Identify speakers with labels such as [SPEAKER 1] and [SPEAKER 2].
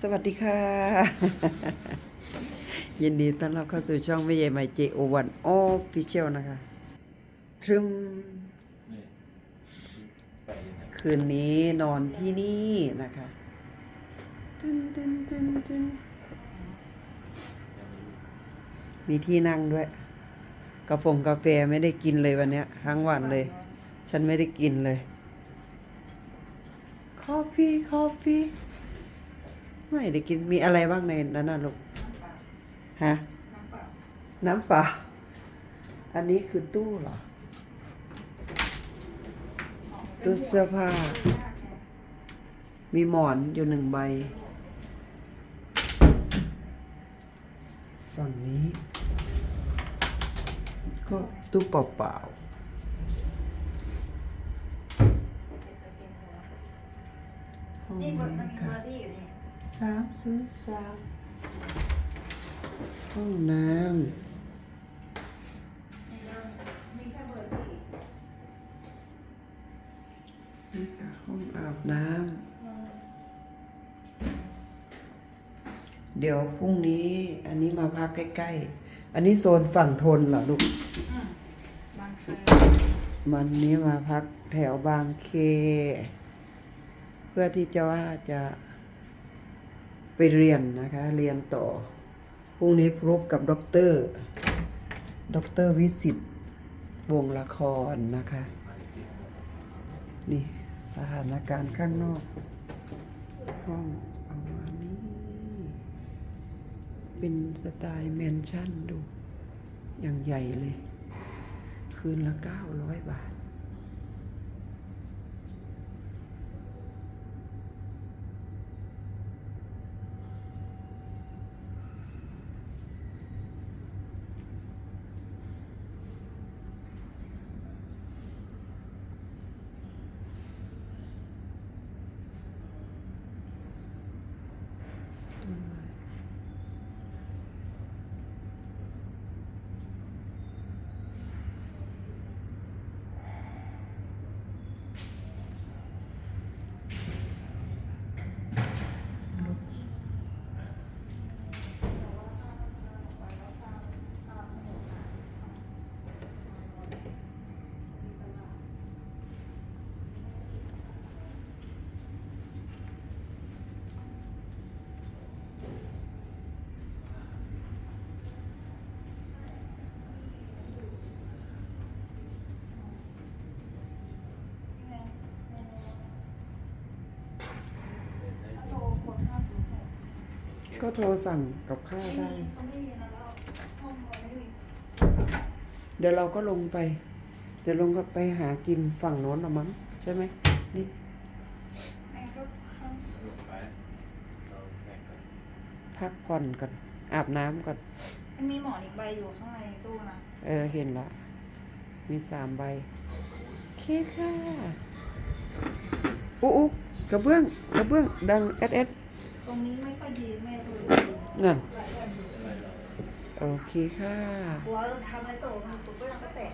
[SPEAKER 1] สวัสดีค่ะ ยินดีต้อนรับเข้าสู่ช่องไม่ใหญ่ใหม่เจโอวันออฟฟิเชียลนะคะทรึม
[SPEAKER 2] นี่ไปยังไง
[SPEAKER 1] คืนนี้นอนที่นี่นะคะตึนตึนตึนตึน
[SPEAKER 2] ยังไม่รู้
[SPEAKER 1] มีที่นั่งด้วยกาแฟกาแฟไม่ได้กินเลยวันเนี้ยทั้งวันเลย ฉันไม่ได้กินเลยคอฟฟี่คอฟฟี่ ไม่ได้กินมีอะไรบ้างในนั้นน่ะลูกฮะน้ำเปล่าอันนี้คือตู้เหรอ ตู้เสื้อผ้า มีหมอนอยู่หนึ่งใบ ฝั่งนี้ ก็ตู้เปล่าๆห้อง
[SPEAKER 3] นี้
[SPEAKER 1] ค่ะ สามศูนย์สามห้องน้
[SPEAKER 3] ในเรื่องมีแค่เบอร์ดี้ำ
[SPEAKER 1] นี่ค่ะห้องอาบน้ำเดี๋ยวพรุ่งนี้อันนี้มาพักใกล้ ๆ อันนี้โซนฝั่งทนเหรอลูก
[SPEAKER 3] อืมบางครั้ง
[SPEAKER 1] มันนี้มาพักแถวบางเค เพื่อที่จะว่าจะ ไปเรียนนะคะ เรียนต่อ พรุ่งนี้พบกับด็อกเตอร์ด็อกเตอร์วิสิตวงละครนะคะ นี่สถานการณ์ข้างนอก ห้องประมาณนี้ เป็นสไตล์แมนชั่นดู อย่างใหญ่เลย คืนละเก้าร้อยบาท
[SPEAKER 3] โทรกดห้าศูนย์หก
[SPEAKER 1] ก็โทรสั่งกับข้าวได้
[SPEAKER 3] เขาไม่มีนะแล้วห้องเราไม่มี
[SPEAKER 1] เดี๋ยวเราก็ลงไป เดี๋ยวลงก็ไปหากินฝั่งโน้นละมั้งใช่ไหมนี่
[SPEAKER 3] แม่ก็ข้าง
[SPEAKER 2] ลงไปเราแข่งกัน
[SPEAKER 1] พักผ่อนก่อน อาบน้ำก่อน
[SPEAKER 3] มันมีหมอนอีกใบอยู่ข้างในตู้นะ
[SPEAKER 1] เออเห็นละ มีสามใบโอเคค่ะอุ๊อุ๊กระเบื้อง กระเบื้อง ดังเอสเอส
[SPEAKER 3] ตรงนี้ไม่ค่อยดีแม่ดู
[SPEAKER 1] นั่น
[SPEAKER 3] หลายแบบอยู่
[SPEAKER 2] อะไรเหรอ
[SPEAKER 1] โอเคค่ะ
[SPEAKER 3] กลัวทำอะไรตกมันตกก็ยังก็แตก